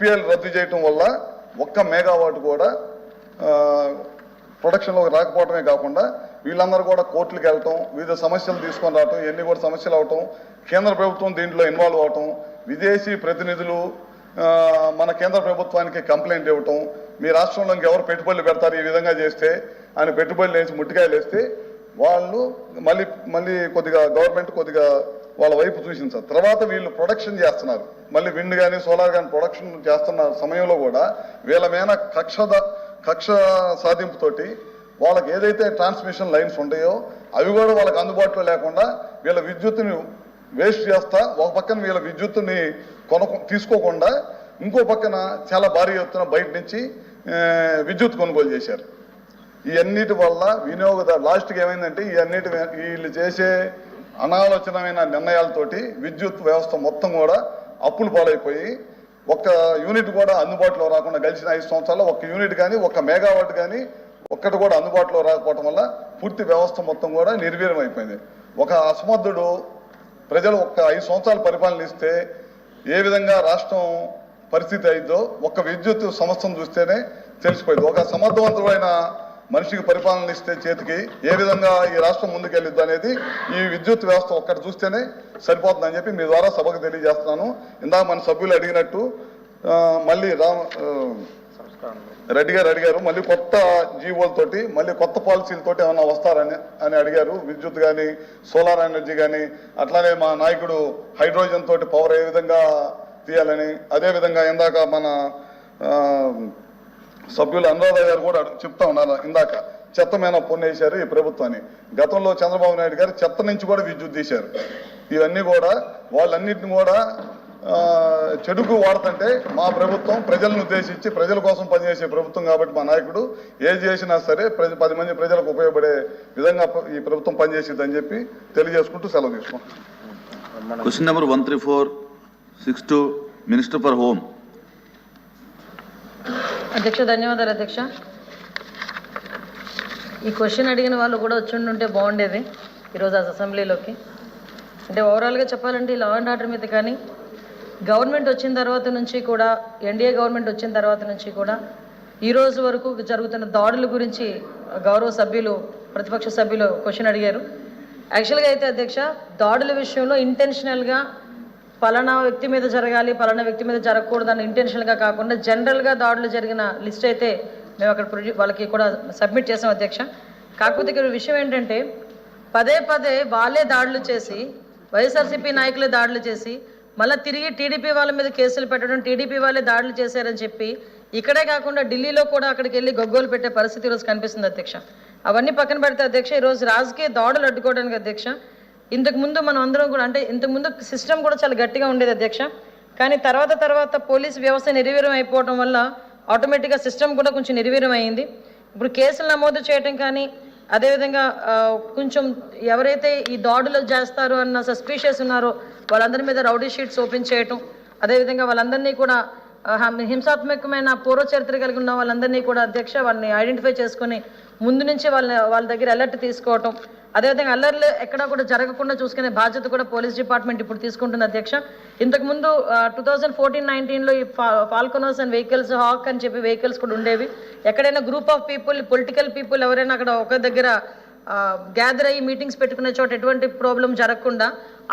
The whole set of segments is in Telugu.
పిఎల్ రద్దు చేయటం వల్ల ఒక్క మెగావాట్ కూడా ప్రొడక్షన్లోకి రాకపోవటమే కాకుండా వీళ్ళందరూ కూడా కోర్టులకు వెళ్ళటం వివిధ సమస్యలు తీసుకొని రావటం ఇవన్నీ కూడా సమస్యలు అవటం కేంద్ర ప్రభుత్వం దీంట్లో ఇన్వాల్వ్ అవటం విదేశీ ప్రతినిధులు మన కేంద్ర ప్రభుత్వానికి కంప్లైంట్ ఇవ్వటం మీ రాష్ట్రంలో ఇంకెవరు పెట్టుబడులు పెడతారు ఈ విధంగా చేస్తే ఆయన పెట్టుబడులు వేసి ముట్టికాయలు వేస్తే వాళ్ళు మళ్ళీ మళ్ళీ కొద్దిగా గవర్నమెంట్ కొద్దిగా వాళ్ళ వైపు చూసించారు తర్వాత వీళ్ళు ప్రొడక్షన్ చేస్తున్నారు. మళ్ళీ విండ్ కానీ సోలార్ కానీ ప్రొడక్షన్ చేస్తున్న సమయంలో కూడా వీళ్ళ మీద కక్ష కక్ష సాధింపుతోటి వాళ్ళకి ఏదైతే ట్రాన్స్మిషన్ లైన్స్ ఉంటాయో అవి కూడా వాళ్ళకి అందుబాటులో లేకుండా వీళ్ళ విద్యుత్తుని వేస్ట్ చేస్తా ఒక పక్కన వీళ్ళ విద్యుత్తుని కొన తీసుకోకుండా ఇంకో పక్కన చాలా భారీ ఎత్తున బయట నుంచి విద్యుత్ కొనుగోలు చేశారు. ఈ అన్నిటి వల్ల వినియోగదారు లాస్ట్కి ఏమైందంటే ఇవన్నిటి వీళ్ళు చేసే అనాలోచనమైన నిర్ణయాలతోటి విద్యుత్ వ్యవస్థ మొత్తం కూడా అప్పులు పాలైపోయి ఒక్క యూనిట్ కూడా అందుబాటులో రాకుండా గడిచిన ఐదు సంవత్సరాల్లో ఒక్క యూనిట్ కానీ ఒక్క మెగావాట్ కానీ ఒక్కటి కూడా అందుబాటులో రాకపోవటం వల్ల పూర్తి వ్యవస్థ మొత్తం కూడా నిర్వీర్యం అయిపోయింది ఒక అసమర్థుడు ప్రజలు ఒక్క ఐదు సంవత్సరాలు పరిపాలన ఇస్తే ఏ విధంగా రాష్ట్రం పరిస్థితి అయిందో ఒక్క విద్యుత్ సంస్థను చూస్తేనే తెలిసిపోయింది. ఒక సమర్థవంతమైన మనిషికి పరిపాలన ఇస్తే చేతికి ఏ విధంగా ఈ రాష్ట్రం ముందుకెళ్ళిద్దు అనేది ఈ విద్యుత్ వ్యవస్థ ఒక్కటి చూస్తేనే సరిపోతుందని చెప్పి మీ ద్వారా సభకు తెలియజేస్తున్నాను. ఇందాక మన సభ్యులు అడిగినట్టు మళ్ళీ రామ రెడ్డి గారు అడిగారు మళ్ళీ కొత్త జీవోలతోటి మళ్ళీ కొత్త పాలసీలతోటి ఏమన్నా వస్తారని అని అడిగారు. విద్యుత్ కానీ సోలార్ ఎనర్జీ కానీ అట్లానే మా నాయకుడు హైడ్రోజన్ తోటి పవర్ ఏ విధంగా తీయాలని అదేవిధంగా ఇందాక మన సభ్యులు అనురాధ గారు కూడా చెప్తా ఉన్నారు ఇందాక. చెత్త మీద పొన్నేశారు ఈ ప్రభుత్వాన్ని. గతంలో చంద్రబాబు నాయుడు గారు చెత్త నుంచి కూడా విద్యుత్ తీశారు. ఇవన్నీ కూడా వాళ్ళన్నిటిని కూడా చెడుకు వాడుతుంటే మా ప్రభుత్వం ప్రజలను ఉద్దేశించి ప్రజల కోసం పనిచేసే ప్రభుత్వం కాబట్టి మా నాయకుడు ఏది చేసినా సరే ప్రజ పది మంది ప్రజలకు ఉపయోగపడే విధంగా ఈ ప్రభుత్వం పనిచేసిద్దని చెప్పి తెలియజేసుకుంటూ సెలవు తీసుకుంటాం question number one three four six two minister for home అధ్యక్ష ధన్యవాదాలు అధ్యక్ష. ఈ క్వశ్చన్ అడిగిన వాళ్ళు కూడా వచ్చి ఉంటే బాగుండేది ఈరోజు ఆ అసెంబ్లీలోకి. అంటే ఓవరాల్గా చెప్పాలంటే ఈ లా అండ్ ఆర్డర్ మీద కానీ గవర్నమెంట్ వచ్చిన తర్వాత నుంచి కూడా ఎన్డీఏ గవర్నమెంట్ వచ్చిన తర్వాత నుంచి కూడా ఈ రోజు వరకు జరుగుతున్న దాడుల గురించి గౌరవ సభ్యులు ప్రతిపక్ష సభ్యులు క్వశ్చన్ అడిగారు. యాక్చువల్గా అయితే అధ్యక్ష దాడుల విషయంలో ఇంటెన్షనల్గా పలానా వ్యక్తి మీద జరగాలి పలానా వ్యక్తి మీద జరగకూడదు అని ఇంటెన్షనల్గా కాకుండా జనరల్గా దాడులు జరిగిన లిస్ట్ అయితే మేము అక్కడ ప్రొడ్యూ వాళ్ళకి కూడా సబ్మిట్ చేసాం అధ్యక్ష. కాకపోతే ఇక్కడ విషయం ఏంటంటే పదే పదే వాళ్ళే దాడులు చేసి వైఎస్ఆర్సీపీ నాయకులే దాడులు చేసి మళ్ళీ తిరిగి టీడీపీ వాళ్ళ మీద కేసులు పెట్టడం టీడీపీ వాళ్ళే దాడులు చేశారని చెప్పి ఇక్కడే కాకుండా ఢిల్లీలో కూడా అక్కడికి వెళ్ళి గొగ్గోలు పెట్టే పరిస్థితి ఈరోజు కనిపిస్తుంది అధ్యక్ష. అవన్నీ పక్కన పెడితే అధ్యక్ష ఈరోజు రాజకీయ దాడులు అడ్డుకోవడానికి అధ్యక్ష ఇంతకుముందు మనం అందరం కూడా అంటే ఇంతకుముందు సిస్టమ్ కూడా చాలా గట్టిగా ఉండేది అధ్యక్ష. కానీ తర్వాత తర్వాత పోలీస్ వ్యవస్థ నిర్వీర్యం అయిపోవడం వల్ల ఆటోమేటిక్గా సిస్టమ్ కూడా కొంచెం నిర్వీర్యం అయింది. ఇప్పుడు కేసులు నమోదు చేయటం కానీ అదేవిధంగా కొంచెం ఎవరైతే ఈ దాడులు చేస్తారు అన్న సస్పీషియస్ ఉన్నారో వాళ్ళందరి మీద రౌడీ షీట్స్ ఓపెన్ చేయటం అదేవిధంగా వాళ్ళందరినీ కూడా హింసాత్మకమైన పూర్వ చరిత్ర కలిగి ఉన్న వాళ్ళందరినీ కూడా అధ్యక్ష వాళ్ళని ఐడెంటిఫై చేసుకొని ముందు నుంచి వాళ్ళ వాళ్ళ దగ్గర అలర్ట్ తీసుకోవటం అదేవిధంగా అల్లర్లు ఎక్కడా కూడా జరగకుండా చూసుకునే బాధ్యత కూడా పోలీస్ డిపార్ట్మెంట్ ఇప్పుడు తీసుకుంటుంది అధ్యక్ష. ఇంతకుముందు టూ థౌజండ్ ఫోర్టీన్ నైన్టీన్లో ఈ ఫాల్కోనర్స్ అండ్ వెహికల్స్ హాక్ అని చెప్పి వెహికల్స్ కూడా ఉండేవి. ఎక్కడైనా group of people political people ఎవరైనా అక్కడ ఒక దగ్గర గ్యాదర్ అయ్యి మీటింగ్స్ పెట్టుకునే చోట ఎటువంటి ప్రాబ్లం జరగకుండా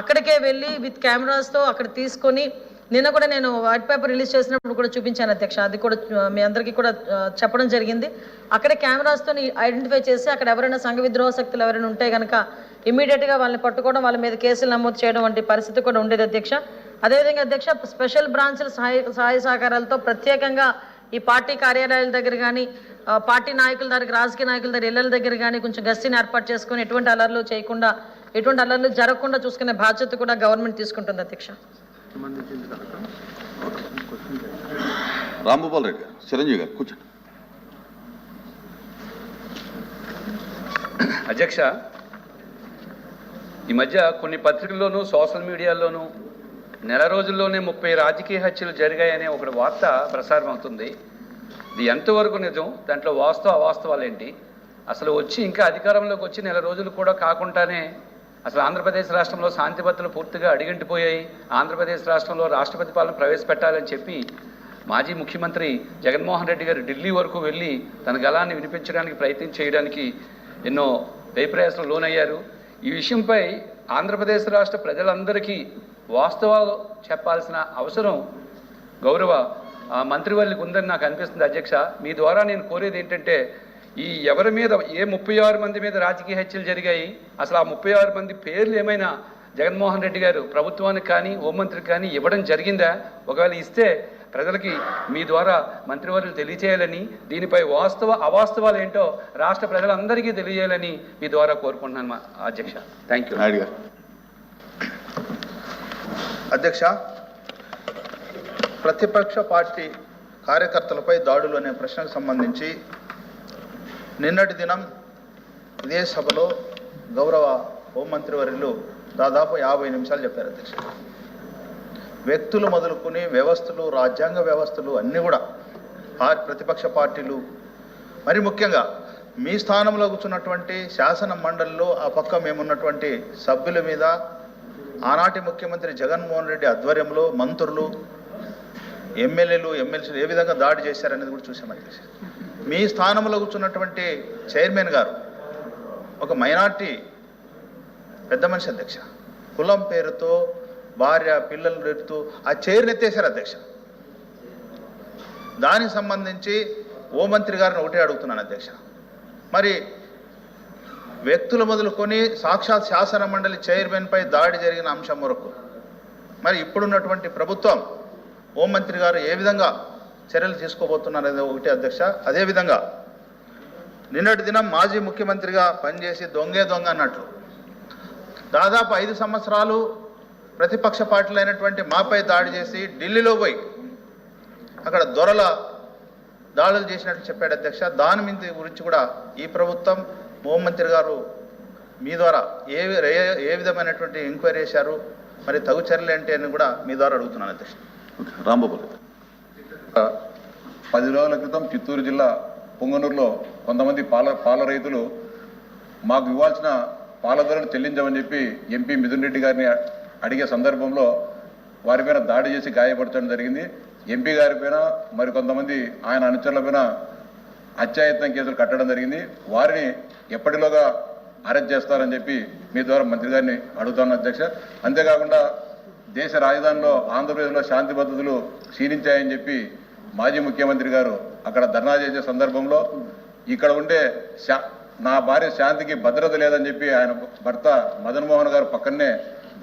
అక్కడికే వెళ్ళి విత్ కెమెరాస్తో అక్కడ తీసుకొని నిన్న కూడా నేను వైట్ పేపర్ రిలీజ్ చేసినప్పుడు కూడా చూపించాను అధ్యక్ష. అది కూడా మీ అందరికీ కూడా చెప్పడం జరిగింది. అక్కడే కెమెరాస్తో ఐడెంటిఫై చేసి అక్కడ ఎవరైనా సంఘ విద్రోహ శక్తులు ఎవరైనా ఉంటే కనుక ఇమీడియట్గా వాళ్ళని పట్టుకోవడం వాళ్ళ మీద కేసులు నమోదు చేయడం వంటి పరిస్థితి కూడా ఉండేది అధ్యక్ష. అదేవిధంగా అధ్యక్ష స్పెషల్ బ్రాంచ్ల సహాయ సహాయ సహకారాలతో ప్రత్యేకంగా ఈ పార్టీ కార్యాలయాల దగ్గర కానీ పార్టీ నాయకుల దగ్గర రాజకీయ నాయకుల దగ్గర ఇళ్ళల దగ్గర కానీ కొంచెం గస్తీని ఏర్పాటు చేసుకుని ఎటువంటి అలర్లు చేయకుండా ఎటువంటి అలర్లు జరగకుండా చూసుకునే బాధ్యత కూడా గవర్నమెంట్ తీసుకుంటుంది అధ్యక్ష. రాంభూపాల్ రెడ్డి గారు, చిరంజీవి గారు, కూర్చోండి. అధ్యక్ష ఈ మధ్య కొన్ని పత్రికల్లోనూ సోషల్ మీడియాలోనూ నెల రోజుల్లోనే ముప్పై రాజకీయ హత్యలు జరిగాయనే ఒక వార్త ప్రసారం అవుతుంది ఇది ఎంతవరకు నిజం? దాంట్లో వాస్తవ అవాస్తవాలు ఏంటి అసలు వచ్చి ఇంకా అధికారంలోకి వచ్చి నెల రోజులు కూడా కాకుండానే అసలు ఆంధ్రప్రదేశ్ రాష్ట్రంలో శాంతి భద్రతలు పూర్తిగా అడిగింటిపోయాయి. ఆంధ్రప్రదేశ్ రాష్ట్రంలో రాష్ట్రపతి పాలన ప్రవేశపెట్టాలని చెప్పి మాజీ ముఖ్యమంత్రి జగన్మోహన్ రెడ్డి గారు ఢిల్లీ వరకు వెళ్ళి తన గలాన్ని వినిపించడానికి ప్రయత్నం చేయడానికి ఎన్నో వ్యయప్రయాసాలు లోనయ్యారు. ఈ విషయంపై ఆంధ్రప్రదేశ్ రాష్ట్ర ప్రజలందరికీ వాస్తవాలు చెప్పాల్సిన అవసరం గౌరవ ఆ, మంత్రివర్యులకు ఉందని నాకు అనిపిస్తుంది అధ్యక్ష. మీ ద్వారా నేను కోరేది ఏంటంటే ఈ ఎవరి మీద ఏ ముప్పై ఆరు మంది మీద రాజకీయ హత్యలు జరిగాయి? అసలు ఆ ముప్పై ఆరు మంది పేర్లు ఏమైనా జగన్మోహన్ రెడ్డి గారు ప్రభుత్వానికి కానీ హోంమంత్రికి కానీ ఇవ్వడం జరిగిందా? ఒకవేళ ఇస్తే ప్రజలకి మీ ద్వారా మంత్రివర్యులు తెలియచేయాలని దీనిపై వాస్తవ అవాస్తవాలు ఏంటో రాష్ట్ర ప్రజలందరికీ తెలియజేయాలని మీ ద్వారా కోరుకుంటున్నాను మా అధ్యక్ష. థ్యాంక్ యూ నాయుడు గారు. అధ్యక్ష ప్రతిపక్ష పార్టీ కార్యకర్తలపై దాడులు అనే ప్రశ్నకు సంబంధించి నిన్నటి దినం ఇదే సభలో గౌరవ హోంమంత్రివర్యులు దాదాపు యాభై నిమిషాలు చెప్పారు అధ్యక్ష. వ్యక్తులు మొదలుకొని వ్యవస్థలు రాజ్యాంగ వ్యవస్థలు అన్నీ కూడా ఆ ప్రతిపక్ష పార్టీలు. మరి ముఖ్యంగా మీ స్థానంలో కూర్చున్నటువంటి శాసన మండలిలో ఆ పక్క మేమున్నటువంటి సభ్యుల మీద ఆనాటి ముఖ్యమంత్రి జగన్మోహన్ రెడ్డి ఆధ్వర్యంలో మంత్రులు ఎమ్మెల్యేలు ఎమ్మెల్సీలు ఏ విధంగా దాడి చేశారనేది కూడా చూసాం అధ్యక్ష. మీ స్థానంలో కూర్చున్నటువంటి చైర్మన్ గారు ఒక మైనార్టీ పెద్ద మనిషి అధ్యక్ష. కులం పేరుతో భార్య పిల్లలు రేపుతూ ఆ చైర్ని ఎత్తేశారు అధ్యక్ష. దానికి సంబంధించి హోంమంత్రి గారిని ఒకటే అడుగుతున్నాను అధ్యక్ష. మరి వ్యక్తులు మొదలుకొని సాక్షాత్ శాసన మండలి చైర్మన్పై దాడి జరిగిన అంశం వరకు మరి ఇప్పుడున్నటువంటి ప్రభుత్వం హోంమంత్రి గారు ఏ విధంగా చర్యలు తీసుకోబోతున్నారు అనేది ఒకటి అధ్యక్ష. అదేవిధంగా నిన్నటి దినం మాజీ ముఖ్యమంత్రిగా పనిచేసి దొంగే దొంగ అన్నట్లు. దాదాపు ఐదు సంవత్సరాలు ప్రతిపక్ష పార్టీలు అయినటువంటి మాపై దాడి చేసి ఢిల్లీలో పోయి అక్కడ దొరల దాడులు చేసినట్లు చెప్పాడు అధ్యక్ష. దాని మీద గురించి కూడా ఈ ప్రభుత్వం హోంమంత్రి గారు మీ ద్వారా ఏ ఏ- ఏ విధమైనటువంటి ఎంక్వైరీ చేశారు? మరి తగు చర్యలు ఏంటి అని కూడా మీ ద్వారా అడుగుతున్నాను అధ్యక్ష. రాంబాబు పది రోజుల క్రితం చిత్తూరు జిల్లా పొంగనూరులో కొంతమంది పాల పాల రైతులు మాకు ఇవ్వాల్సిన పాల ధరను చెల్లించమని చెప్పి ఎంపీ మిథున్ రెడ్డి గారిని అడిగే సందర్భంలో వారిపైన దాడి చేసి గాయపరచడం జరిగింది. ఎంపీ గారిపైన మరి కొంతమంది ఆయన అనుచరులపైన హత్యాయత్నం కేసులు కట్టడం జరిగింది. వారిని ఎప్పటిలోగా అరెస్ట్ చేస్తారని చెప్పి మీ ద్వారా మంత్రి గారిని అడుగుతాను అధ్యక్ష. అంతేకాకుండా దేశ రాజధానిలో ఆంధ్రప్రదేశ్లో శాంతి భద్రతలు క్షీణించాయని చెప్పి మాజీ ముఖ్యమంత్రి గారు అక్కడ ధర్నా చేసే సందర్భంలో ఇక్కడ ఉండే శా నా భార్య శాంతికి భద్రత లేదని చెప్పి ఆయన భర్త మదన్ మోహన్ గారు పక్కనే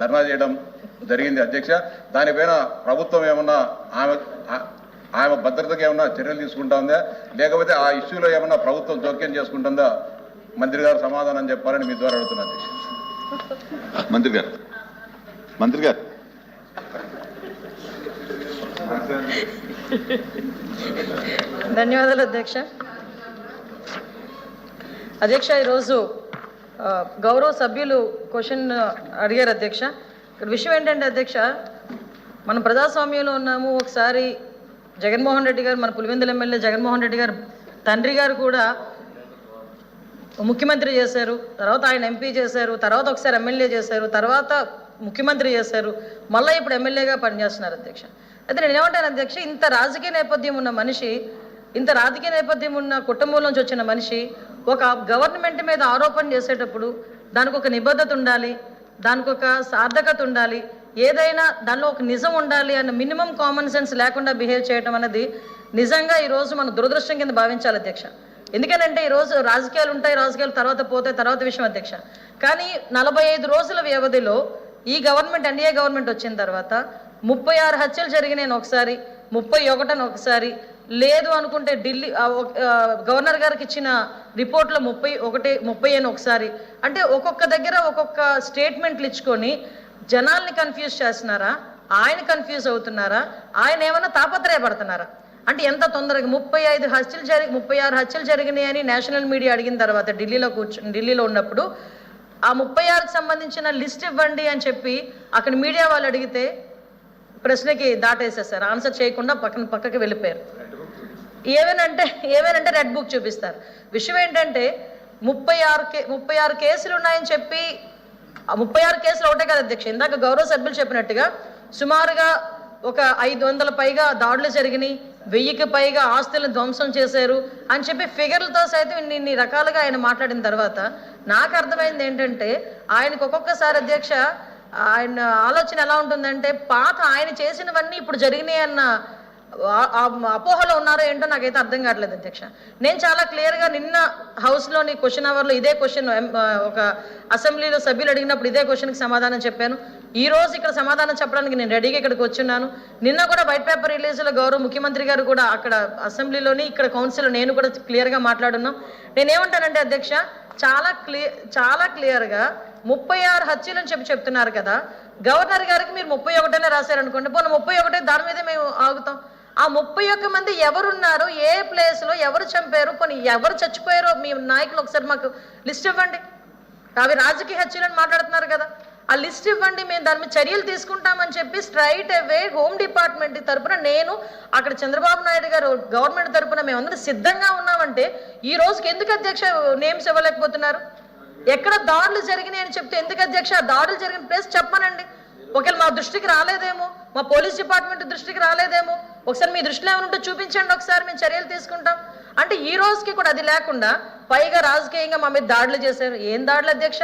ధర్నా చేయడం జరిగింది అధ్యక్ష. దానిపైన ప్రభుత్వం ఏమన్నా ఆమె ఆమె భద్రతకి ఏమన్నా చర్యలు తీసుకుంటా ఉందా? లేకపోతే ఆ ఇష్యూలో ఏమన్నా ప్రభుత్వం జోక్యం చేసుకుంటుందా? మంత్రి గారు సమాధానం చెప్పాలని మీ ద్వారా అడుగుతున్నా అధ్యక్ష. మంత్రి గారు. మంత్రి గారు. ధన్యవాదాలు అధ్యక్ష. అధ్యక్ష ఈరోజు గౌరవ సభ్యులు క్వశ్చన్ అడిగారు అధ్యక్ష. ఇక్కడ విషయం ఏంటంటే అధ్యక్ష మనం ప్రజాస్వామ్యంలో ఉన్నాము. ఒకసారి జగన్మోహన్ రెడ్డి గారు మన పులివెందుల ఎమ్మెల్యే జగన్మోహన్ రెడ్డి గారు తండ్రి గారు కూడా ముఖ్యమంత్రి చేశారు. తర్వాత ఆయన ఎంపీ చేశారు. తర్వాత ఒకసారి ఎమ్మెల్యే చేశారు. తర్వాత ముఖ్యమంత్రి చేశారు. మళ్ళీ ఇప్పుడు ఎమ్మెల్యేగా పనిచేస్తున్నారు అధ్యక్ష. అయితే నేను ఏమంటాను అధ్యక్ష ఇంత రాజకీయ నేపథ్యం ఉన్న మనిషి ఇంత రాజకీయ నేపథ్యం ఉన్న కుటుంబం నుంచి వచ్చిన మనిషి ఒక గవర్నమెంట్ మీద ఆరోపణ చేసేటప్పుడు దానికి ఒక నిబద్ధత ఉండాలి దానికి ఒక సార్థకత ఉండాలి ఏదైనా దానిలో ఒక నిజం ఉండాలి అన్న మినిమం కామన్ సెన్స్ లేకుండా బిహేవ్ చేయడం అనేది నిజంగా ఈరోజు మన దురదృష్టం కింద భావించాలి అధ్యక్ష. ఎందుకనంటే ఈరోజు రాజకీయాలు ఉంటాయి రాజకీయాలు తర్వాత పోతాయి తర్వాత విషయం అధ్యక్ష. కానీ నలభై ఐదు రోజుల వ్యవధిలో ఈ గవర్నమెంట్ ఎన్డీఏ గవర్నమెంట్ వచ్చిన తర్వాత ముప్పై ఆరు హత్యలు జరిగినాయి ఒకసారి ముప్పై ఒకటని ఒకసారి. లేదు అనుకుంటే ఢిల్లీ ఒక- గవర్నర్ గారికి ఇచ్చిన రిపోర్ట్లో ముప్పై ఒకటి ముప్పై అని ఒకసారి. అంటే ఒక్కొక్క దగ్గర ఒక్కొక్క స్టేట్మెంట్లు ఇచ్చుకొని జనాల్ని కన్ఫ్యూజ్ చేస్తున్నారా? ఆయన కన్ఫ్యూజ్ అవుతున్నారా? ఆయన ఏమైనా తాపత్రయపడుతున్నారా? అంటే ఎంత తొందరగా ముప్పై ఐదు హత్యలు జరిగి ముప్పై ఆరు హత్యలు జరిగినాయని నేషనల్ మీడియా అడిగిన తర్వాత ఢిల్లీలో కూర్చొని ఢిల్లీలో ఉన్నప్పుడు ఆ ముప్పై ఆరుకి సంబంధించిన లిస్ట్ ఇవ్వండి అని చెప్పి అక్కడ మీడియా వాళ్ళు అడిగితే ప్రశ్నకి దాటేసేస్తారు ఆన్సర్ చేయకుండా పక్కన పక్కకి వెళ్ళిపోయారు. ఏమేనంటే ఏమేనంటే రెడ్ బుక్ చూపిస్తారు. విషయం ఏంటంటే ముప్పై ఆరు కే ముప్పై ఆరు కేసులు ఉన్నాయని చెప్పి ఆ ముప్పై ఆరు కేసులు ఒకటే కదా అధ్యక్ష. ఇందాక గౌరవ సభ్యులు చెప్పినట్టుగా సుమారుగా ఒక ఐదు వందల పైగా దాడులు జరిగినాయి. వెయ్యికి పైగా ఆస్తులను ధ్వంసం చేశారు అని చెప్పి ఫిగర్లతో సైతం ఇన్ని ఇన్ని రకాలుగా ఆయన మాట్లాడిన తర్వాత నాకు అర్థమైంది ఏంటంటే ఆయనకు ఒక్కొక్కసారి అధ్యక్ష ఆయన ఆలోచన ఎలా ఉంటుందంటే పాత ఆయన చేసినవన్నీ ఇప్పుడు జరిగినాయి అన్న అపోహలో ఉన్నారో ఏంటో నాకైతే అర్థం కావట్లేదు అధ్యక్ష. నేను చాలా క్లియర్గా నిన్న హౌస్లోని క్వశ్చన్ అవర్లో ఇదే క్వశ్చన్ ఒక అసెంబ్లీలో సభ్యులు అడిగినప్పుడు ఇదే క్వశ్చన్కి సమాధానం చెప్పాను. ఈ రోజు ఇక్కడ సమాధానం చెప్పడానికి నేను రెడీగా ఇక్కడికి వచ్చున్నాను. నిన్న కూడా వైట్ పేపర్ రిలీజ్లో గౌరవ ముఖ్యమంత్రి గారు కూడా అక్కడ అసెంబ్లీలోని ఇక్కడ కౌన్సిల్ నేను కూడా క్లియర్గా మాట్లాడున్నాం. నేనేమంటానంటే అధ్యక్ష చాలా క్లియర్ చాలా క్లియర్గా ముప్పై ఆరు హత్యలు అని చెప్పి చెప్తున్నారు కదా. గవర్నర్ గారికి మీరు ముప్పై ఒకటనే రాశారనుకోండి. పోనీ ముప్పై ఒకటే దాని మీదే మేము ఆగుతాం. ఆ ముప్పై ఒక్క మంది ఎవరున్నారు ఏ ప్లేస్లో ఎవరు చంపారు పోనీ ఎవరు చచ్చిపోయారో మీ నాయకులు ఒకసారి మాకు లిస్ట్ ఇవ్వండి. అవి రాజకీయ హత్యలని మాట్లాడుతున్నారు కదా. ఆ లిస్ట్ ఇవ్వండి మేము దాని మీద చర్యలు తీసుకుంటామని చెప్పి స్ట్రైట్ అవే హోమ్ డిపార్ట్మెంట్ తరపున నేను అక్కడ చంద్రబాబు నాయుడు గారు గవర్నమెంట్ తరపున మేమందరం సిద్ధంగా ఉన్నామంటే ఈ రోజుకి ఎందుకు అధ్యక్ష నేమ్స్ ఇవ్వలేకపోతున్నారు? ఎక్కడ దాడులు జరిగినాయి అని చెప్తే ఎందుకు అధ్యక్ష? దాడులు జరిగిన ప్లేస్ చెప్పనండి. ఒకవేళ మా దృష్టికి రాలేదేమో మా పోలీస్ డిపార్ట్మెంట్ దృష్టికి రాలేదేమో ఒకసారి మీ దృష్టిలో ఏమైనా ఉంటే చూపించండి ఒకసారి మేము చర్యలు తీసుకుంటాం. అంటే ఈ రోజుకి కూడా అది లేకుండా పైగా రాజకీయంగా మా మీద దాడులు చేశారు. ఏం దాడులు అధ్యక్ష?